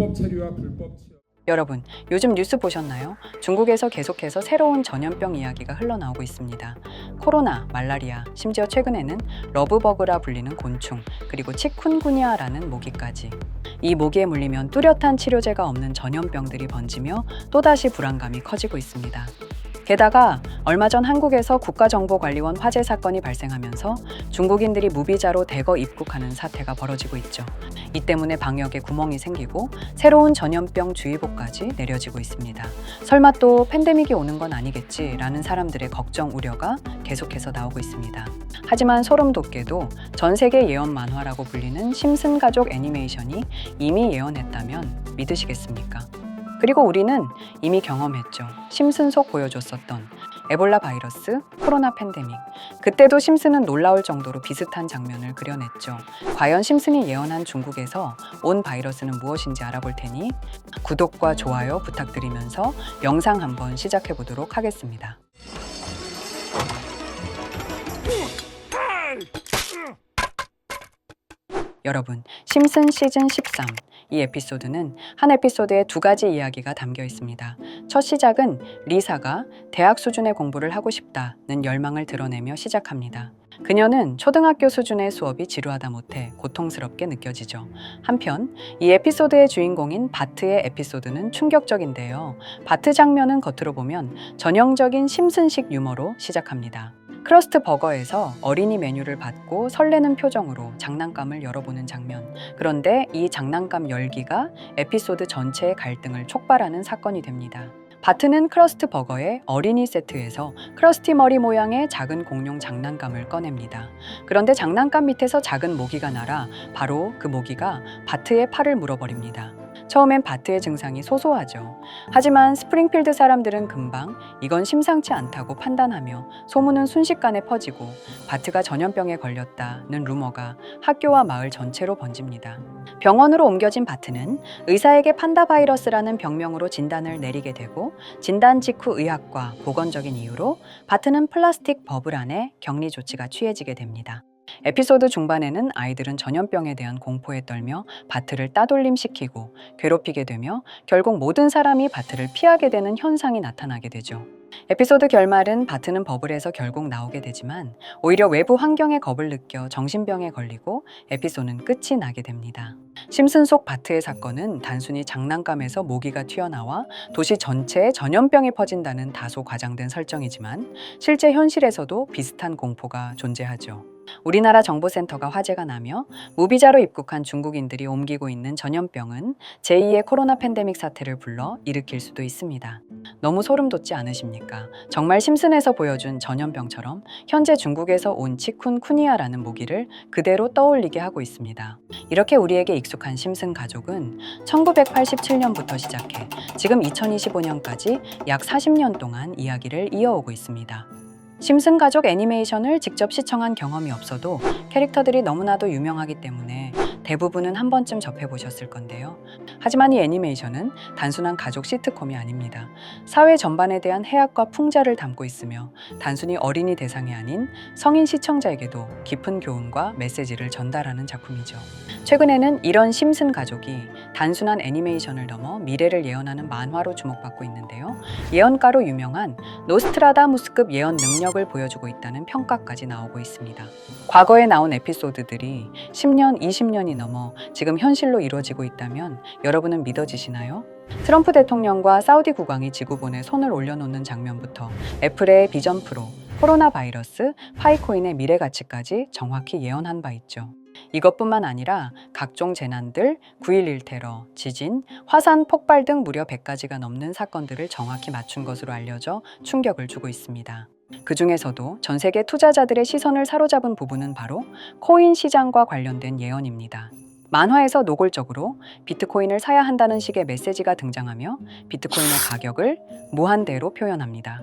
불법 체류와 불법 취업 여러분, 요즘 뉴스 보셨나요? 중국에서 계속해서 새로운 전염병 이야기가 흘러나오고 있습니다. 코로나, 말라리아, 심지어 최근에는 러브버그라 불리는 곤충, 그리고 치쿤구니아라는 모기까지. 이 모기에 물리면 뚜렷한 치료제가 없는 전염병들이 번지며 또다시 불안감이 커지고 있습니다. 게다가 얼마 전 한국에서 국가정보관리원 화재 사건이 발생하면서 중국인들이 무비자로 대거 입국하는 사태가 벌어지고 있죠. 이 때문에 방역에 구멍이 생기고 새로운 전염병 주의보까지 내려지고 있습니다. 설마 또 팬데믹이 오는 건 아니겠지라는 사람들의 걱정 우려가 계속해서 나오고 있습니다. 하지만 소름 돋게도 전 세계 예언 만화라고 불리는 심슨 가족 애니메이션이 이미 예언했다면 믿으시겠습니까? 그리고 우리는 이미 경험했죠. 심슨 속 보여줬었던 에볼라 바이러스, 코로나 팬데믹. 그때도 심슨은 놀라울 정도로 비슷한 장면을 그려냈죠. 과연 심슨이 예언한 중국에서 온 바이러스는 무엇인지 알아볼 테니 구독과 좋아요 부탁드리면서 영상 한번 시작해 보도록 하겠습니다. 여러분, 심슨 시즌 13. 이 에피소드는 한 에피소드에 두 가지 이야기가 담겨 있습니다. 첫 시작은 리사가 대학 수준의 공부를 하고 싶다는 열망을 드러내며 시작합니다. 그녀는 초등학교 수준의 수업이 지루하다 못해 고통스럽게 느껴지죠. 한편 이 에피소드의 주인공인 바트의 에피소드는 충격적인데요. 바트 장면은 겉으로 보면 전형적인 심슨식 유머로 시작합니다. 크러스트 버거에서 어린이 메뉴를 받고 설레는 표정으로 장난감을 열어보는 장면. 그런데 이 장난감 열기가 에피소드 전체의 갈등을 촉발하는 사건이 됩니다. 바트는 크러스트 버거의 어린이 세트에서 크러스티 머리 모양의 작은 공룡 장난감을 꺼냅니다. 그런데 장난감 밑에서 작은 모기가 날아 바로 그 모기가 바트의 팔을 물어버립니다. 처음엔 바트의 증상이 소소하죠. 하지만 스프링필드 사람들은 금방 이건 심상치 않다고 판단하며 소문은 순식간에 퍼지고 바트가 전염병에 걸렸다는 루머가 학교와 마을 전체로 번집니다. 병원으로 옮겨진 바트는 의사에게 판다 바이러스라는 병명으로 진단을 내리게 되고 진단 직후 의학과 보건적인 이유로 바트는 플라스틱 버블 안에 격리 조치가 취해지게 됩니다. 에피소드 중반에는 아이들은 전염병에 대한 공포에 떨며 바트를 따돌림시키고 괴롭히게 되며 결국 모든 사람이 바트를 피하게 되는 현상이 나타나게 되죠. 에피소드 결말은 바트는 버블에서 결국 나오게 되지만 오히려 외부 환경에 겁을 느껴 정신병에 걸리고 에피소드는 끝이 나게 됩니다. 심슨 속 바트의 사건은 단순히 장난감에서 모기가 튀어나와 도시 전체에 전염병이 퍼진다는 다소 과장된 설정이지만 실제 현실에서도 비슷한 공포가 존재하죠. 우리나라 정보센터가 화제가 나며 무비자로 입국한 중국인들이 옮기고 있는 전염병은 제2의 코로나 팬데믹 사태를 불러 일으킬 수도 있습니다. 너무 소름 돋지 않으십니까? 정말 심슨에서 보여준 전염병처럼 현재 중국에서 온 치쿤쿠니아라는 모기를 그대로 떠올리게 하고 있습니다. 이렇게 우리에게 익숙한 심슨 가족은 1987년부터 시작해 지금 2025년까지 약 40년 동안 이야기를 이어오고 있습니다. 심슨 가족 애니메이션을 직접 시청한 경험이 없어도 캐릭터들이 너무나도 유명하기 때문에 대부분은 한 번쯤 접해보셨을 건데요. 하지만 이 애니메이션은 단순한 가족 시트콤이 아닙니다. 사회 전반에 대한 해악과 풍자를 담고 있으며 단순히 어린이 대상이 아닌 성인 시청자에게도 깊은 교훈과 메시지를 전달하는 작품이죠. 최근에는 이런 심슨 가족이 단순한 애니메이션을 넘어 미래를 예언하는 만화로 주목받고 있는데요. 예언가로 유명한 노스트라다무스급 예언 능력을 보여주고 있다는 평가까지 나오고 있습니다. 과거에 나온 에피소드들이 10년, 20년이 넘어 지금 현실로 이루어지고 있다면 여러분은 믿어지시나요? 트럼프 대통령과 사우디 국왕이 지구본에 손을 올려놓는 장면부터 애플의 비전 프로, 코로나 바이러스, 파이코인의 미래 가치까지 정확히 예언한 바 있죠. 이것뿐만 아니라 각종 재난들, 9.11 테러, 지진, 화산 폭발 등 무려 100가지가 넘는 사건들을 정확히 맞춘 것으로 알려져 충격을 주고 있습니다. 그 중에서도 전 세계 투자자들의 시선을 사로잡은 부분은 바로 코인 시장과 관련된 예언입니다. 만화에서 노골적으로 비트코인을 사야 한다는 식의 메시지가 등장하며 비트코인의 가격을 무한대로 표현합니다.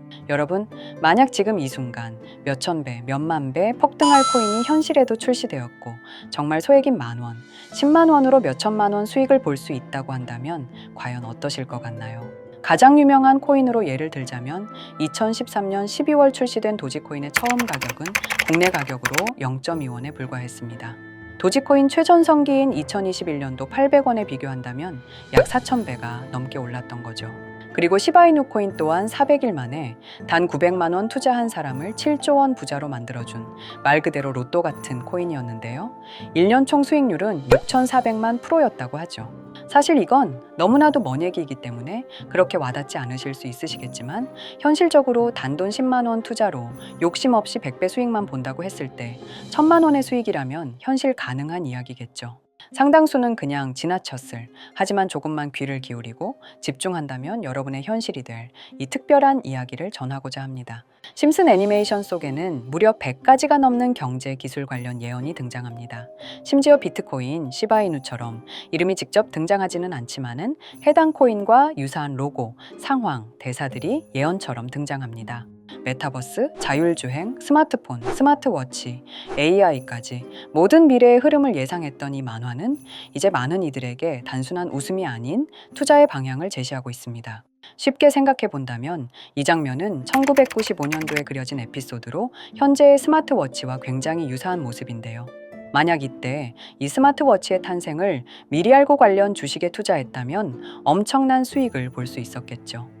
여러분, 만약 지금 이 순간 몇천 배, 몇만 배 폭등할 코인이 현실에도 출시되었고 정말 소액인 만 원, 10만 원으로 몇천만 원 수익을 볼 수 있다고 한다면 과연 어떠실 것 같나요? 가장 유명한 코인으로 예를 들자면 2013년 12월 출시된 도지코인의 처음 가격은 국내 가격으로 0.2원에 불과했습니다. 도지코인 최전성기인 2021년도 800원에 비교한다면 약 4,000배가 넘게 올랐던 거죠. 그리고 시바이누 코인 또한 400일 만에 단 900만 원 투자한 사람을 7조 원 부자로 만들어준 말 그대로 로또 같은 코인이었는데요. 1년 총 수익률은 6,400만 프로였다고 하죠. 사실 이건 너무나도 먼 얘기이기 때문에 그렇게 와닿지 않으실 수 있으시겠지만 현실적으로 단돈 10만 원 투자로 욕심 없이 100배 수익만 본다고 했을 때 1000만 원의 수익이라면 현실 가능한 이야기겠죠. 상당수는 그냥 지나쳤을 하지만 조금만 귀를 기울이고 집중한다면 여러분의 현실이 될 이 특별한 이야기를 전하고자 합니다. 심슨 애니메이션 속에는 무려 100가지가 넘는 경제 기술 관련 예언이 등장합니다. 심지어 비트코인, 시바이누처럼 이름이 직접 등장하지는 않지만은 해당 코인과 유사한 로고, 상황, 대사들이 예언처럼 등장합니다. 메타버스, 자율주행, 스마트폰, 스마트워치, AI까지 모든 미래의 흐름을 예상했던 이 만화는 이제 많은 이들에게 단순한 웃음이 아닌 투자의 방향을 제시하고 있습니다. 쉽게 생각해 본다면 이 장면은 1995년도에 그려진 에피소드로 현재의 스마트워치와 굉장히 유사한 모습인데요. 만약 이때 이 스마트워치의 탄생을 미리 알고 관련 주식에 투자했다면 엄청난 수익을 볼 수 있었겠죠.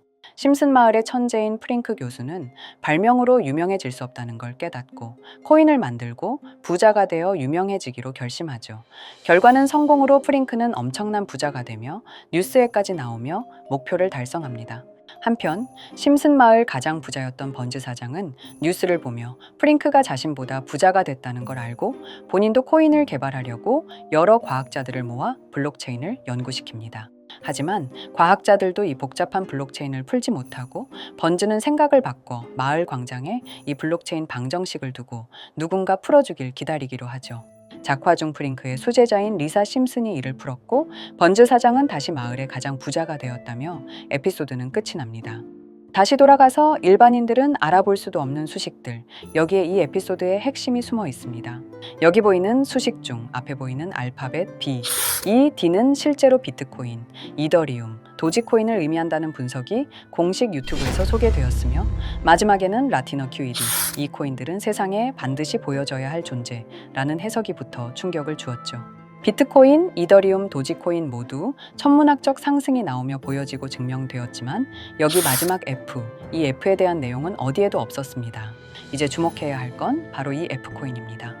심슨 마을의 천재인 프링크 교수는 발명으로 유명해질 수 없다는 걸 깨닫고 코인을 만들고 부자가 되어 유명해지기로 결심하죠. 결과는 성공으로 프링크는 엄청난 부자가 되며 뉴스에까지 나오며 목표를 달성합니다. 한편 심슨 마을 가장 부자였던 번즈 사장은 뉴스를 보며 프링크가 자신보다 부자가 됐다는 걸 알고 본인도 코인을 개발하려고 여러 과학자들을 모아 블록체인을 연구시킵니다. 하지만 과학자들도 이 복잡한 블록체인을 풀지 못하고 번즈는 생각을 바꿔 마을 광장에 이 블록체인 방정식을 두고 누군가 풀어주길 기다리기로 하죠. 작화 중 프링크의 수제자인 리사 심슨이 이를 풀었고 번즈 사장은 다시 마을의 가장 부자가 되었다며 에피소드는 끝이 납니다. 다시 돌아가서 일반인들은 알아볼 수도 없는 수식들, 여기에 이 에피소드의 핵심이 숨어 있습니다. 여기 보이는 수식 중 앞에 보이는 알파벳 B, 이 D는 실제로 비트코인, 이더리움, 도지코인을 의미한다는 분석이 공식 유튜브에서 소개되었으며 마지막에는 라티너 QED, 이 코인들은 세상에 반드시 보여져야 할 존재라는 해석이 붙어 충격을 주었죠. 비트코인, 이더리움, 도지코인 모두 천문학적 상승이 나오며 보여지고 증명되었지만 여기 마지막 F, 이 F에 대한 내용은 어디에도 없었습니다. 이제 주목해야 할 건 바로 이 F코인입니다.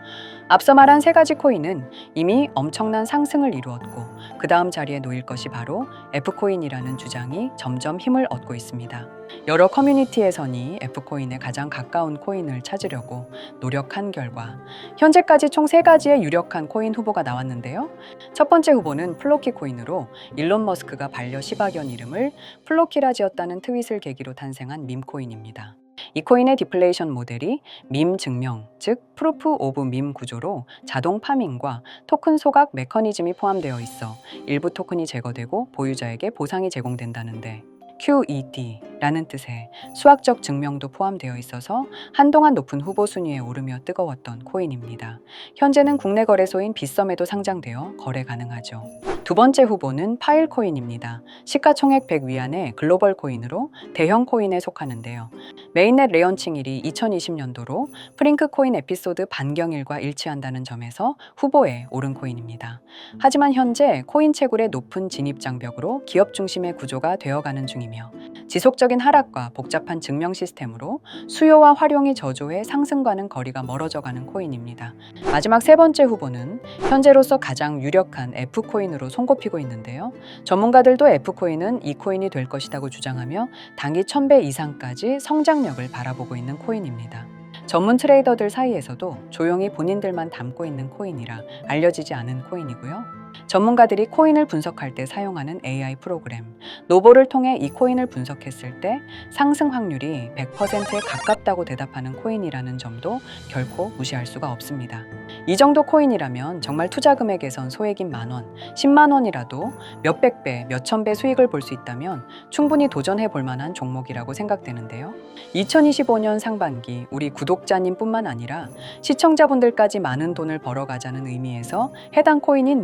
앞서 말한 세 가지 코인은 이미 엄청난 상승을 이루었고 그 다음 자리에 놓일 것이 바로 F코인이라는 주장이 점점 힘을 얻고 있습니다. 여러 커뮤니티에서니 F코인에 가장 가까운 코인을 찾으려고 노력한 결과 현재까지 총 세 가지의 유력한 코인 후보가 나왔는데요. 첫 번째 후보는 플로키 코인으로 일론 머스크가 반려 시바견 이름을 플로키라 지었다는 트윗을 계기로 탄생한 밈코인입니다. 이 코인의 디플레이션 모델이 밈 증명, 즉 프루프 오브 밈 구조로 자동 파밍과 토큰 소각 메커니즘이 포함되어 있어 일부 토큰이 제거되고 보유자에게 보상이 제공된다는데 QED 라는 뜻의 수학적 증명도 포함되어 있어서 한동안 높은 후보 순위에 오르며 뜨거웠던 코인입니다. 현재는 국내 거래소인 빗썸에도 상장되어 거래 가능하죠. 두 번째 후보는 파일 코인입니다. 시가총액 100 위안의 글로벌 코인으로 대형 코인에 속하는데요. 메인넷 레언칭일이 2020년도로 프링크 코인 에피소드 반경일과 일치한다는 점에서 후보에 오른 코인입니다. 하지만 현재 코인 채굴의 높은 진입 장벽으로 기업 중심의 구조가 되어가는 중이며 지속적인 하락과 복잡한 증명 시스템으로 수요와 활용이 저조해 상승과는 거리가 멀어져 가는 코인입니다. 마지막 세 번째 후보는 현재로서 가장 유력한 F코인으로 손꼽히고 있는데요. 전문가들도 F코인은 이 코인이 될 것이라고 주장하며 단기 1000배 이상까지 성장력을 바라보고 있는 코인입니다. 전문 트레이더들 사이에서도 조용히 본인들만 담고 있는 코인이라 알려지지 않은 코인이고요. 전문가들이 코인을 분석할 때 사용하는 AI 프로그램 노보를 통해 이 코인을 분석했을 때 상승 확률이 100%에 가깝다고 대답하는 코인이라는 점도 결코 무시할 수가 없습니다. 이 정도 코인이라면 정말 투자 금액에선 소액인 만 원, 10만 원이라도 몇백 배, 몇천 배 수익을 볼 수 있다면 충분히 도전해 볼 만한 종목이라고 생각되는데요. 2025년 상반기 우리 구독자님뿐만 아니라 시청자분들까지 많은 돈을 벌어가자는 의미에서 해당 코인인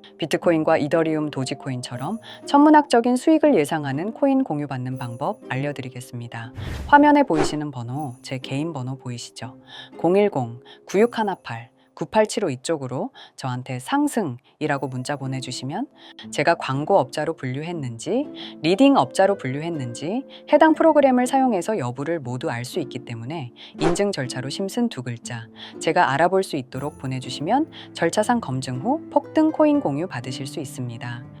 비트코인과 이더리움, 도지코인처럼 천문학적인 수익을 예상하는 코인 공유받는 방법 알려드리겠습니다. 화면에 보이시는 번호, 제 개인 번호 보이시죠? 010-9618 9875 이쪽으로 저한테 상승이라고 문자 보내주시면 제가 광고 업자로 분류했는지 리딩 업자로 분류했는지 해당 프로그램을 사용해서 여부를 모두 알 수 있기 때문에 인증 절차로 심슨 두 글자 제가 알아볼 수 있도록 보내주시면 절차상 검증 후 폭등 코인 공유 받으실 수 있습니다.